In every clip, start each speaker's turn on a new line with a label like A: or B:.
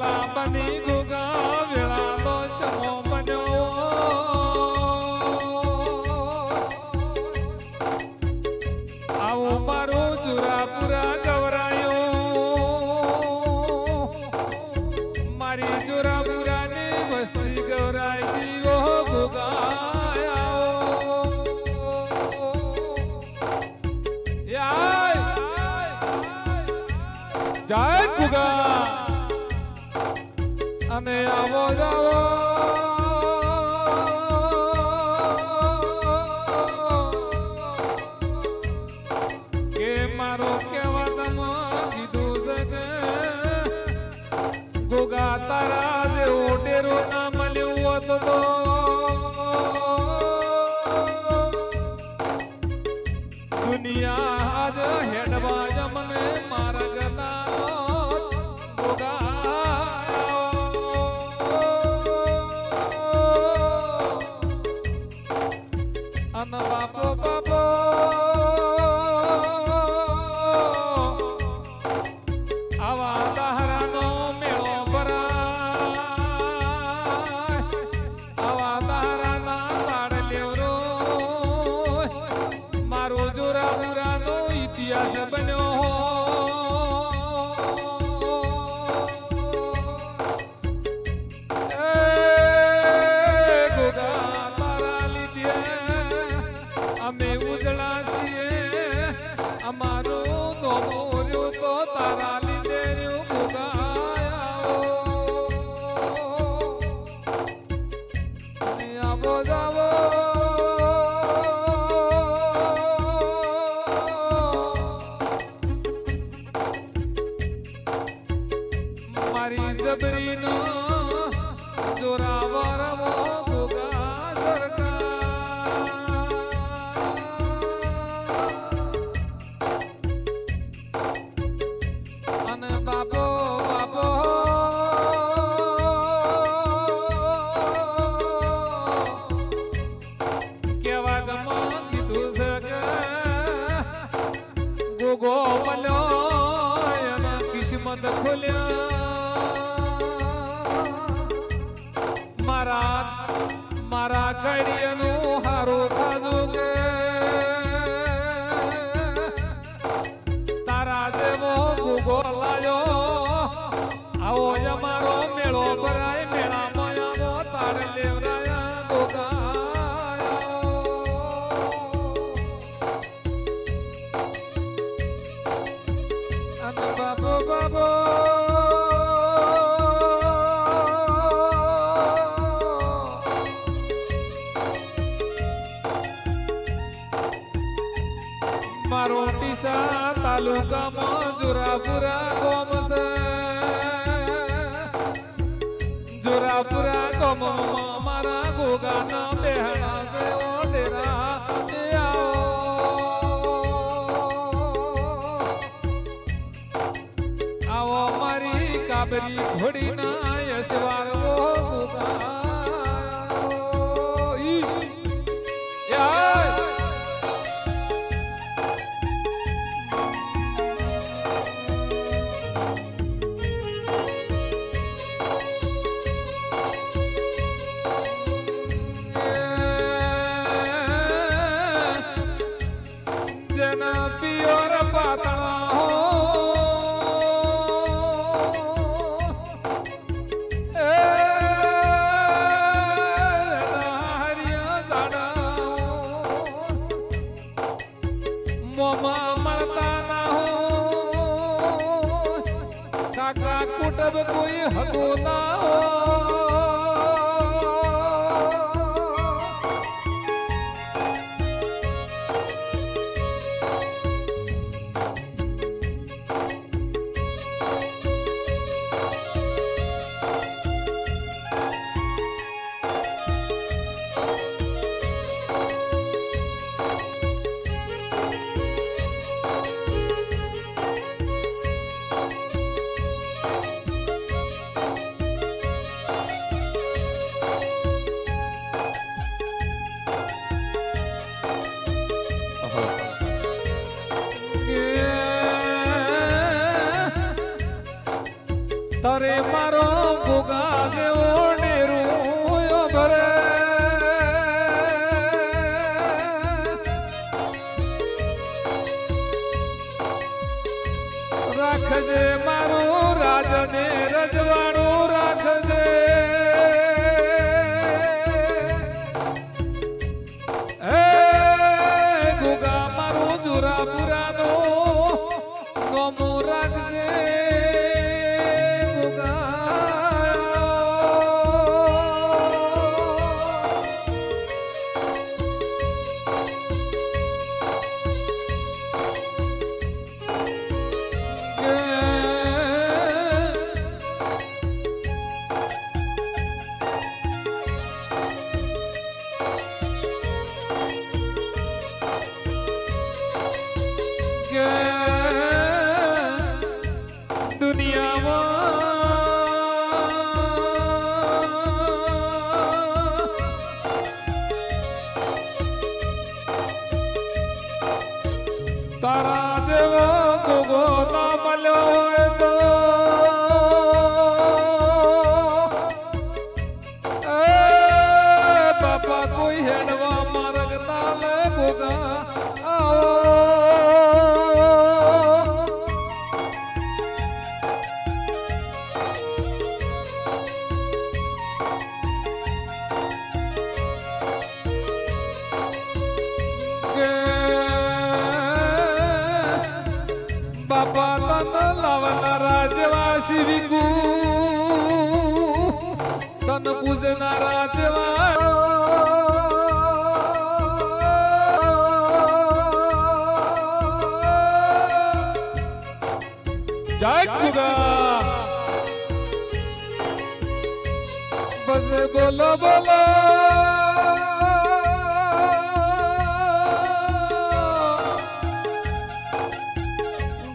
A: Labanê. Cristo. Come on. બાબો બાબો મારો ટીસા તાલુકામાં જુરાપુરા ગોમ છે. જુરાપુરા ગોમમાં મારા ગોગાના હડીના યશવાળો જબ કોઈ હગો ના શિવિકુ તન પૂજનારા જેવા જય ગુગા બસ બોલો બોલો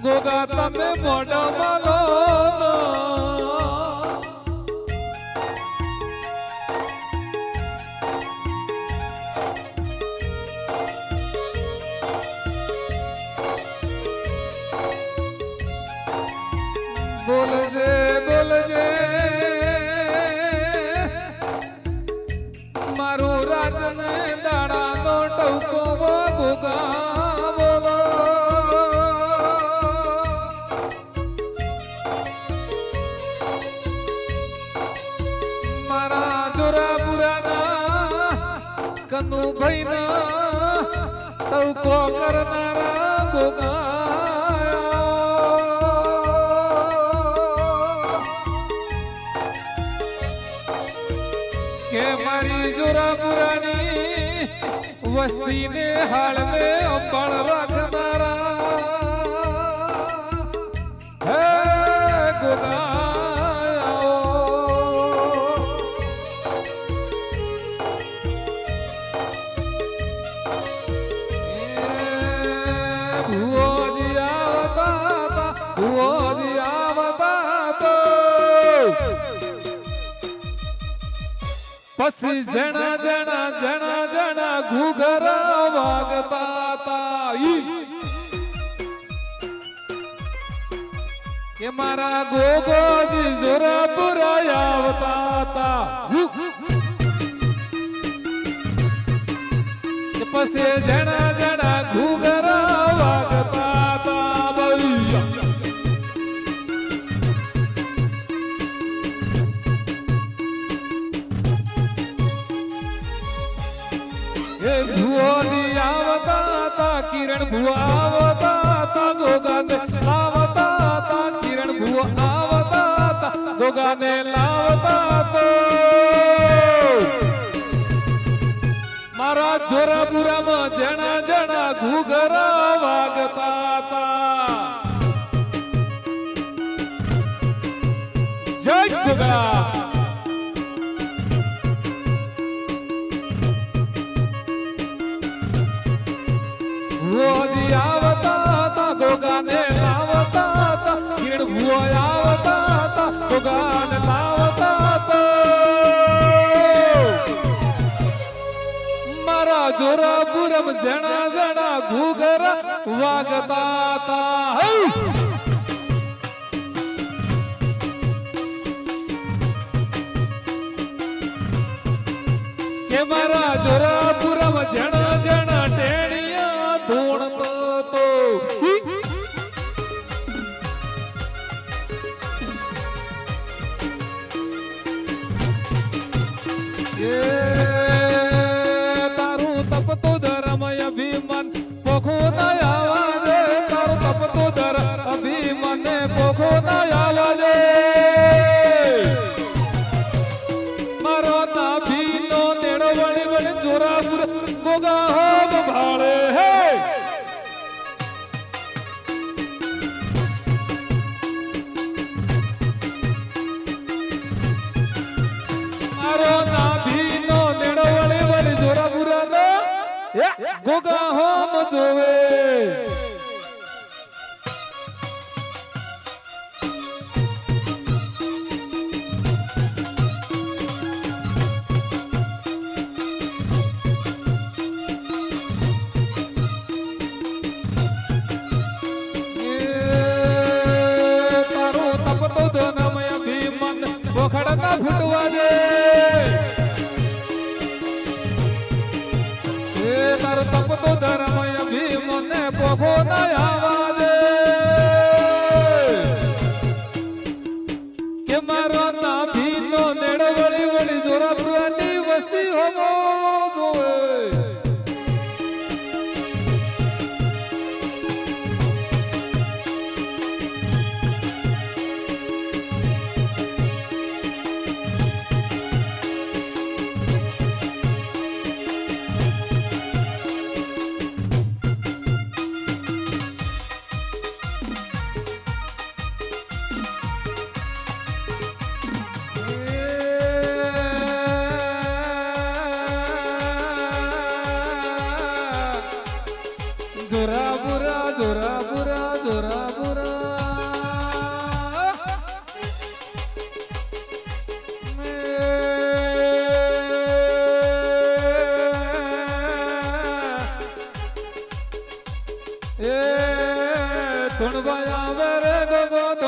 A: ગોગા તમે મોઢા માલો પુરાના કનુભાઈ ના ટવકો કરનારા ગોગા. વસ્તીને હાળને અંબાળ રાખનારા. હે ગોગાઓ એ ભુવોજી આવતા તા, આવતા પછી જણા જણા જણા ઘુઘરા વાગતા તા. કે મારા ગોગોજી જોરાપુરા આવતા તા પછી જણા बंधने लावता तो मारा जोरापुरा जणा जणा घुगरा वागता जय घुगरा જણા જણા ઘૂઘર વાગતા તા કે મારા જોરા होगा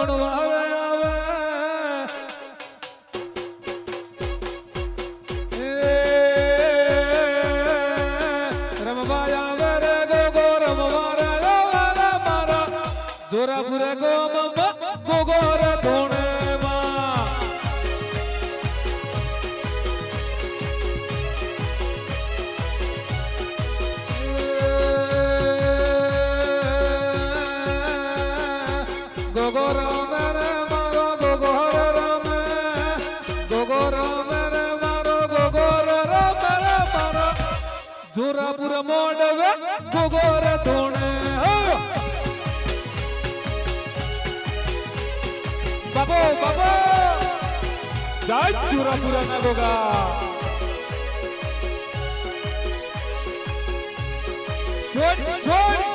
A: ಕೊಡುವ મોડવે ભૂગોર ધૂણે બાબો બાબો જય ચુરાપુરા ના ગોગા. જોડ જોડ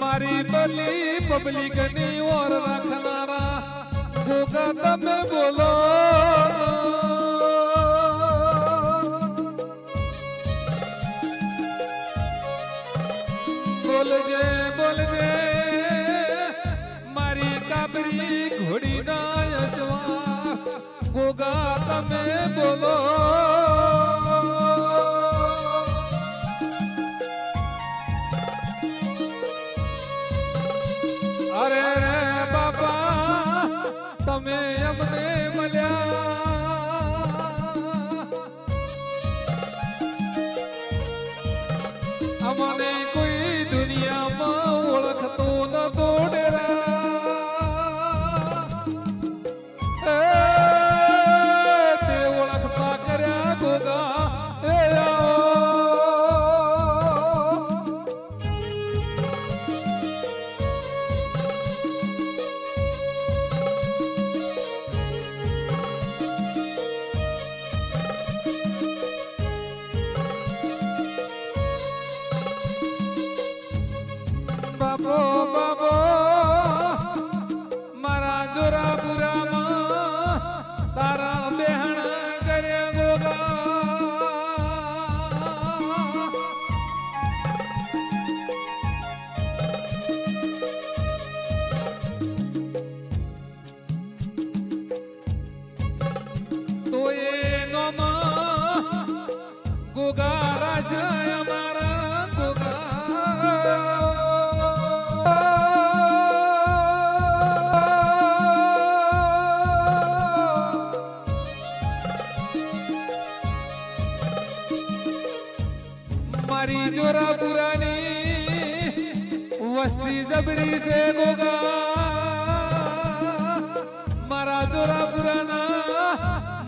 A: ਮਾਰੀ ਬਲੀ ਪਬਲਿਕ ਨੇ ਔਰ ਰਖਨਾਰਾ ਹੋਗਾ ਤਮੇ ਬੋਲ। ਜੇ ਬੋਲ ਜੇ। ਮਾਰੀ ਕਾਬਰੀ ਘੋੜੀ ਦਾ ਅਸ਼ਵਾ ਗੋਗਾ ਤਮੇ ਬੋਲੋ।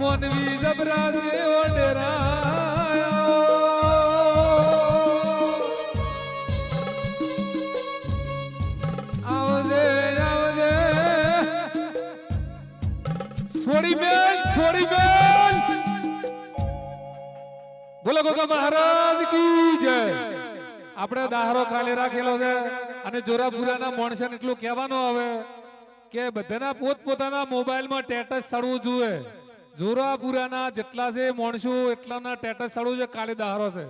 A: મોનવી જબરા છે ઓડેરા આવજે. આવજે બોલો ગોગા મહારાજ કી જય. આપણે દાહરો ખાલી રાખેલો છે અને જોરાપુરાના માણસને એટલું કહેવાનું હવે કે બધાના પોતપોતાના મોબાઈલમાં ટેટસ ચડવું જોઈએ. જોરાપુરાના જેટલા છે માણસો એટલાના ટેટસ ચડવું છે કાલે દાહરો છે.